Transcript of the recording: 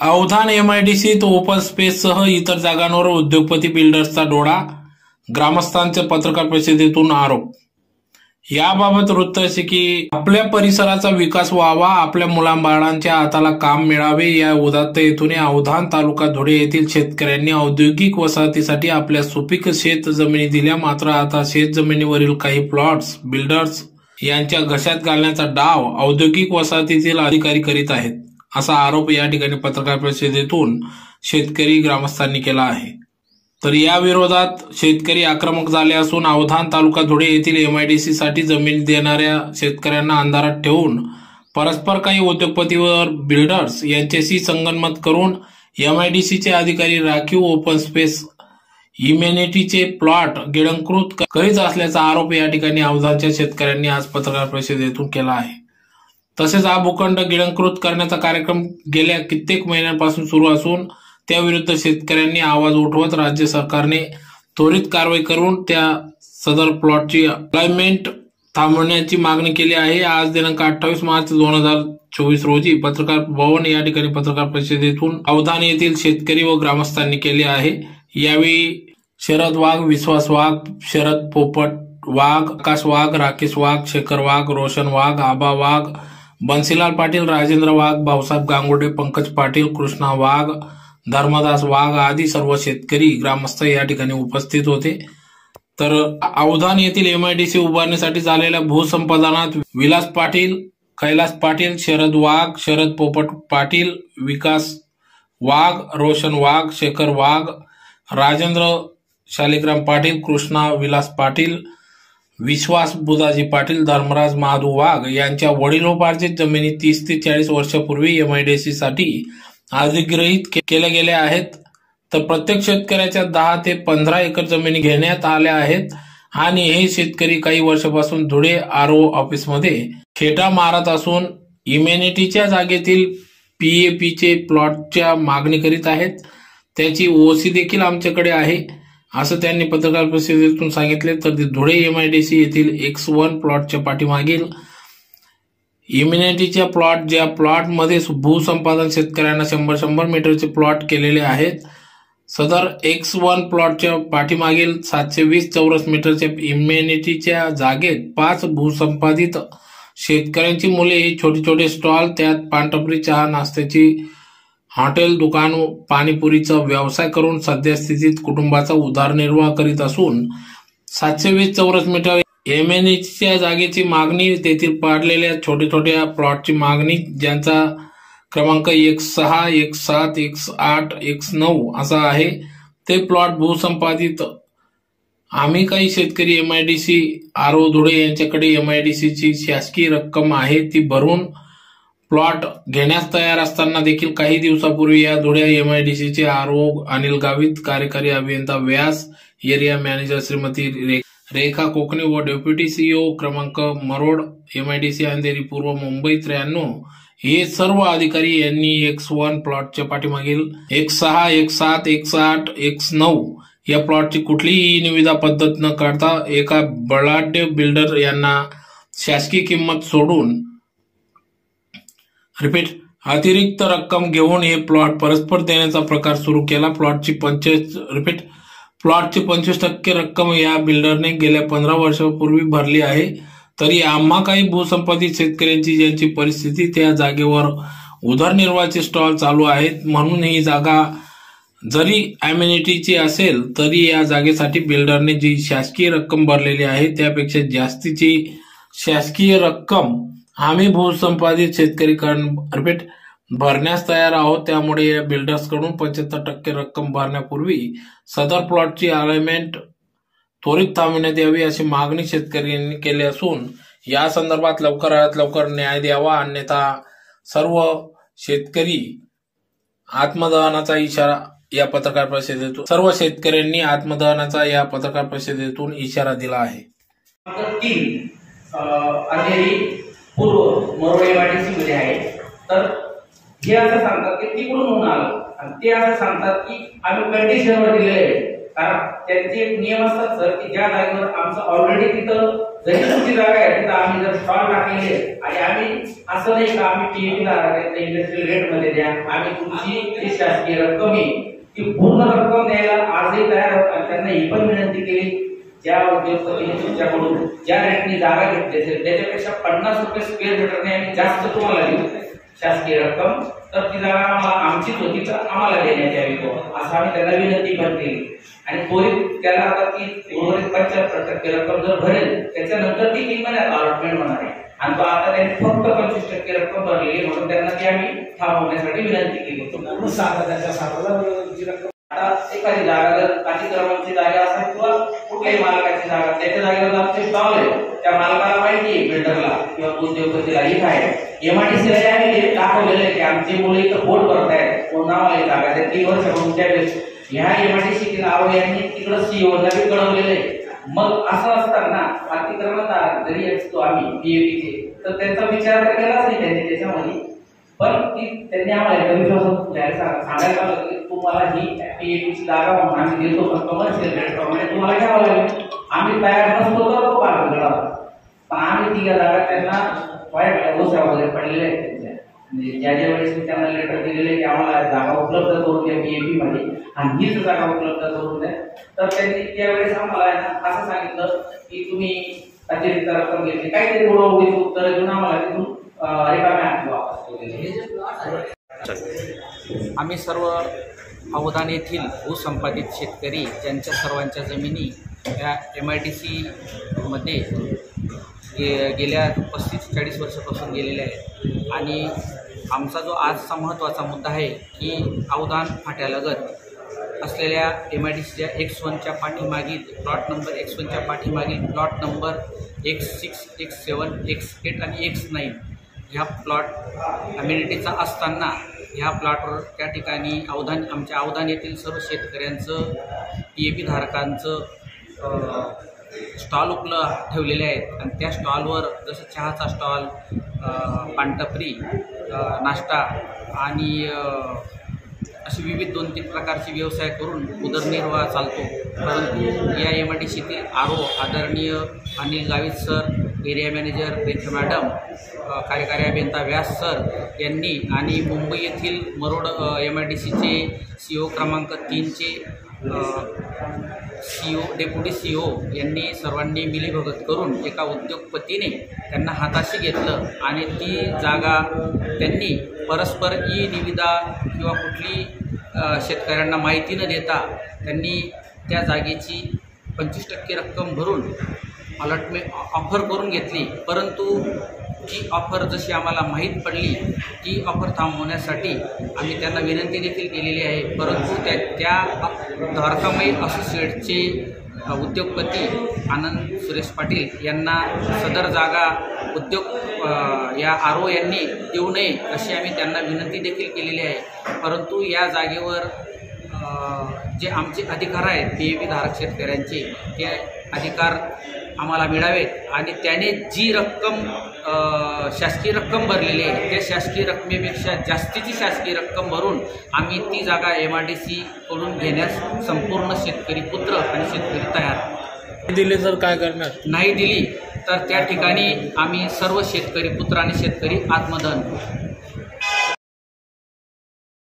अवधान एमआयडीसीत open स्पेससह इतर जागांवर उद्योगपती बिल्डर्सचा डोळा ग्रामस्थांचे पत्रकार परिषदेतून आरोप. याबाबत वृत्त असे की आपल्या परिसराचा विकास व्हावा आपल्या मुलांबाळांच्या हाताला काम मिळावे या उदात्त उदात्ततेतून अवधान तालुका धुळे येथील शेतकऱ्यांनी औद्योगिक वसाहतीसाठी आपल्या सुपीक शेत जमिनी दिल्या. मात्र आता शेत जमिनीवरील काही प्लॉट्स बिल्डर्स यांच्या घशात घालण्याचा डाव औद्योगिक वसाहतीतील अधिकारी करीत आहेत. असा आरोप या ठिकाणी पत्रकार परिषदेतून शेतकरी ग्रामस्थांनी केला आहे. तर या विरोधात शेतकरी आक्रमक झाले असून अवधान तालुका धुळे येथील एमआयडीसी साठी जमीन देणाऱ्या शेतकऱ्यांना अंधारात ठेवून परस्पर काही उद्योगपतीवर बिल्डर्स यांच्याशी संगनमत करून एमआयडीसीचे अधिकारी राखीव ओपन स्पेस इम्युनिटीचे प्लॉट गिळंकृत करीत असल्याचा आरोप या ठिकाणी अवधानच्या शेतकऱ्यांनी आज पत्रकार परिषदेतून केला आहे. तसेच हा भूखंड गिळंकृत करण्याचा कार्यक्रम गेल्या कित्येक महिन्यांपासून सुरू असून त्याविरुद्ध शेतकऱ्यांनी आवाज उठवत राज्य सरकारने त्वरित कारवाई करून त्या सदर प्लॉटची अलाइनमेंट थांबवण्याची मागणी केली आहे. आज दिनांक अठ्ठावीस मार्च दोन हजार चोवीस रोजी पत्रकार भवन या ठिकाणी पत्रकार परिषदेतून अवधान येथील शेतकरी व ग्रामस्थांनी केले आहे. यावेळी शरद वाघ विश्वास वाघ शरद पोपट वाघ आकाश वाघ राकेश वाघ शेखर वाघ रोशन वाघ आबा वाघ बन्सीलाल पाटील राजेंद्र वाघ भाऊसाहेब गांगुडे पंकज पाटील कृष्णा वाघ धर्मदास वाघ आदी सर्व शेतकरी ग्रामस्थ या ठिकाणी उपस्थित होते. तर अवधान येथील एमआयडीसी उभारण्यासाठी झालेल्या भूसंपादनात विलास पाटील कैलास पाटील शरद वाघ शरद पोपट पाटील विकास वाघ रोशन वाघ शेखर वाघ राजेंद्र शालिग्राम पाटील कृष्णा विलास पाटील विश्वास बुदाजी पाटील धर्मराज महादू वाघ यांच्या वडिलोपार्जित जमिनी तीस ते चाळीस वर्षापूर्वी एमआयडीसी साठी अधिग्रहित केल्या गेल्या आहेत. तर प्रत्येक शेतकऱ्याच्या दहा ते पंधरा एकर जमिनी घेण्यात आल्या आहेत आणि हे शेतकरी काही वर्षापासून धुळे आर ओ ऑफिसमध्ये खेटा मारत असून इम्युनिटीच्या जागेतील पीएपीचे प्लॉटच्या मागणी करीत आहेत. त्याची ओसी देखील आमच्याकडे आहे. असं त्यांनी पत्रकार परिषदेतून सांगितले तर ते धुळे एमआयडीसी येथील एक्स वन प्लॉटच्या पाठीमागील इम्युनिटीच्या प्लॉट ज्या प्लॉटमध्ये भूसंपादन शेतकऱ्यांना शंभर शंभर मीटरचे प्लॉट केलेले आहेत. सदर एक्स वन प्लॉटच्या पाठीमागील सातशे वीस चौरस मीटरच्या इम्युनिटीच्या जागेत पाच भूसंपादित शेतकऱ्यांची मुले ही छोटे छोटे स्टॉल त्यात पानटपरी चहा नाश्त्याची हॉटेल दुकान पाणीपुरीचा व्यवसाय करून सद्यस्थितीत कुटुंबाचा उदारनिर्वाह करीत असून सातशे वीस चौरस मीटर एमएनएचच्या जागेची मागणी तेथील पाडलेल्या छोट्या छोट्या प्लॉटची मागणी ज्यांचा क्रमांक एक सहा एक सात एक आठ एक नऊ असा आहे ते प्लॉट भूसंपादित. आम्ही काही शेतकरी एमआयडीसी आर ओ धुळे यांच्याकडे एमआयडीसीची शासकीय रक्कम आहे ती भरून प्लॉट घेण्यास तयार असताना देखील काही दिवसापूर्वी या धुळ्या एमआयडीसीचे आरओ अनिल गावित कार्यकारी अभियंता व्यास एरिया मॅनेजर श्रीमती रेखा कोकणे व डेप्युटी सीईओ क्रमांक मरोड एमआयडीसी अंधेरी पूर्व मुंबई त्र्याण्णव. हे सर्व अधिकारी यांनी एक्स वन प्लॉटच्या पाठीमागील एक सहा एक सात एक आठ एक नऊ या प्लॉटची कुठलीही निविदा पद्धत न काढता एका बळाढ्य बिल्डर यांना शासकीय किंमत सोडून रिपीट अतिरिक्त रक्कम घेऊन हे प्लॉट परस्पर देण्याचा प्रकार सुरू केला. प्लॉटची पंचवीस रिपीट प्लॉटची पंचवीस टक्के रक्कम या बिल्डरने गेल्या पंधरा वर्षापूर्वी भरली आहे. तरी आम्हा काही भूसंपत्ती शेतकऱ्यांची ज्यांची परिस्थिती त्या जागेवर उदरनिर्वाहाचे स्टॉल चालू आहेत म्हणून ही जागा जरी अम्युनिटीची असेल तरी या जागेसाठी बिल्डरने जी शासकीय रक्कम भरलेली आहे त्यापेक्षा जास्तीची शासकीय रक्कम आम्ही भूसंपादित शेतकरी अर्पित भरण्यास तयार आहोत. त्यामुळे या बिल्डर्सकडून पंच्याहत्तर टक्के रक्कम भरण्यापूर्वी सदर प्लॉटची अलाइनमेंट त्वरित थांबवण्यात यावी अशी मागणी शेतकऱ्यांनी केली असून या संदर्भात लवकरात लवकर न्याय द्यावा. अन्यथा सर्व शेतकरी आत्मदहनाचा इशारा या पत्रकार परिषदेतून सर्व शेतकऱ्यांनी आत्मदहनाचा या पत्रकार परिषदेतून इशारा दिला आहे. पूर्व मरोड एमआयडीसी मध्ये आहे. तर हे असं सांगतात की तिकडून होऊन आलं? आणि ते असं सांगतात की आम्ही कंडिशनवर दिले कारण त्यांचे एक नियम असतात सर की ज्या जागेवर आमचं ऑलरेडी तिथं जरी तुमची जागा आहे तिथं आम्ही जर स्टॉल टाकलेले आणि आम्ही असं नाही का आम्ही टीव्ही इंडस्ट्रियल रेटमध्ये द्या आम्ही तुमची शासकीय रक्कम आहे. ती पूर्ण रक्कम द्यायला आजही तयार होतात त्यांना ही पण विनंती केली. ज्या उद्योगपतीने तुमच्याकडून ज्या रेटनी जागा घेतली असेल त्याच्यापेक्षा पन्नास रुपये स्क्वेअर मीटरने आम्ही जास्त तुम्हाला देऊ शासकीय रक्कम तर ती जागा आम्हाला आमचीच होती तर आम्हाला देण्यात यावी असं आम्ही त्यांना विनंती पण केली. आणि त्वरित त्याला आता ती उर्वरित पंच्याहत्तर टक्के रक्कम जर भरेल त्याच्यानंतर ती तीन महिन्यात अलॉटमेंट होणार आहे. आणि तो आता त्यांनी फक्त पंचवीस टक्के रक्कम भरलेली म्हणून त्यांना ती आम्ही थांबवण्यासाठी विनंती केली. होती सांगा त्याच्या साताला जी रक्कम आता एखादी जागा जर अतिक्रमणची जागा असेल किंवा कुठल्याही मालकाची जागा त्याच्या जागेवर आमचे स्टॉल आहे. त्या मालकाला माहिती आहे बिल्डरला किंवा उद्योगपतीला ही काय एमआयडीसीला दाखवलेलं आहे की आमची मुलं इथं बोट करतायत आहेत नावाला जागा त्या तीन वर्षापासून त्यावेळेस ह्या एमआयडीसी नाव यांनी तिकडं सीओ नवीन कळवलेलं आहे. मग असं असताना अतिक्रमणदार जरी असतो आम्ही पीएपीचे तर त्यांचा विचार तर केलाच नाही त्यांनी त्याच्यामध्ये. पण ती त्यांनी आम्हाला एकदा विश्वासात घ्यायला सांगायला लागलं. की तुम्हाला ही पीएपीची जागा म्हणून आम्ही देतो पण कमर्शियल रेटप्रमाणे तुम्हाला घ्यावं लागेल. आम्ही तयार नसतो तर तो पार पण आम्ही तिघा जागा त्यांना वाईट ओसा वगैरे पडलेल्या आहेत त्यांच्या. म्हणजे ज्या ज्या वेळेस मी त्यांना लेटर दिलेले की आम्हाला जागा उपलब्ध करून द्या बी ए पी मध्ये आणि हीच जागा उपलब्ध करून द्या तर त्यांनी त्यावेळेस आम्हाला असं सांगितलं की तुम्ही अतिरिक्त रक्कम घेतली. काहीतरी थोडं उत्तर देऊन आम्हाला तिथून रिकाम्या वापस केलेले आम्ही सर्व अवधान येथील भूसंपादित शेतकरी ज्यांच्या सर्वांच्या जमिनी या एम आय डी सीमध्ये गे गेल्या पस्तीस चाळीस वर्षापासून गेलेल्या आहेत. आणि आमचा जो आजचा महत्त्वाचा मुद्दा आहे की अवधान फाट्यालगत असलेल्या एम आय डी सीच्या एक्स वनच्या पाठीमागील प्लॉट नंबर एक्स वनच्या पाठीमागील plot number X six X seven X eight आणि एक्स नाईन ह्या प्लॉट अम्युनिटीचा असताना ह्या प्लॉटवर त्या ठिकाणी अवधान आमच्या अवधान येथील सर्व शेतकऱ्यांचं पी ए पी धारकांचं स्टॉल उपलब्ध ठेवलेले आहेत. आणि त्या स्टॉलवर जसं चहाचा स्टॉल पानटपरी नाश्ता आणि असे विविध दोन तीन प्रकारचे व्यवसाय करून उदरनिर्वाह चालतो. परंतु या एम आय डी सीतील आर ओ आदरणीय Anil Gavit sir area manager Rekha madam कार्यकारी अभियंता व्यास सर यांनी आणि मुंबई येथील मरोड एम आय डी सीचे सी ओ क्रमांक तीनचे C O deputy C O यांनी सर्वांनी मिलीभगत करून एका उद्योगपतीने त्यांना हाताशी घेतलं आणि ती जागा त्यांनी परस्पर ई निविदा किंवा कुठली शेतकऱ्यांना माहिती न देता त्यांनी त्या जागेची पंचवीस टक्के रक्कम भरून अलॉटमेंट ऑफर करून घेतली. परंतु ती ऑफर जशी आम्हाला माहीत पडली ती ऑफर थांबवण्यासाठी आम्ही त्यांना विनंती देखील केलेली आहे. परंतु त्या त्या द्वारकामयी असोसिएटचे उद्योगपती आनंद सुरेश पाटील यांना सदर जागा उद्योग या आर ओ यांनी देऊ नये अशी आम्ही त्यांना विनंती देखील केलेली आहे. परंतु या जागेवर जे आमचे अधिकार आहेत ए धारक शेतकऱ्यांचे ते अधिकार आम्हाला मिळावेत आणि त्याने जी रक्कम शासकीय रक्कम भरलेली आहे त्या शासकीय रकमेपेक्षा जास्तीची शासकीय रक्कम भरून आम्ही ती जागा एम आर डी सीकडून घेण्यास संपूर्ण शेतकरी पुत्र आणि शेतकरी तयार. दिले तर काय करणार? नाही दिली. तर त्या ठिकाणी आम्ही सर्व शेतकरी पुत्र आणि शेतकरी आत्मदहन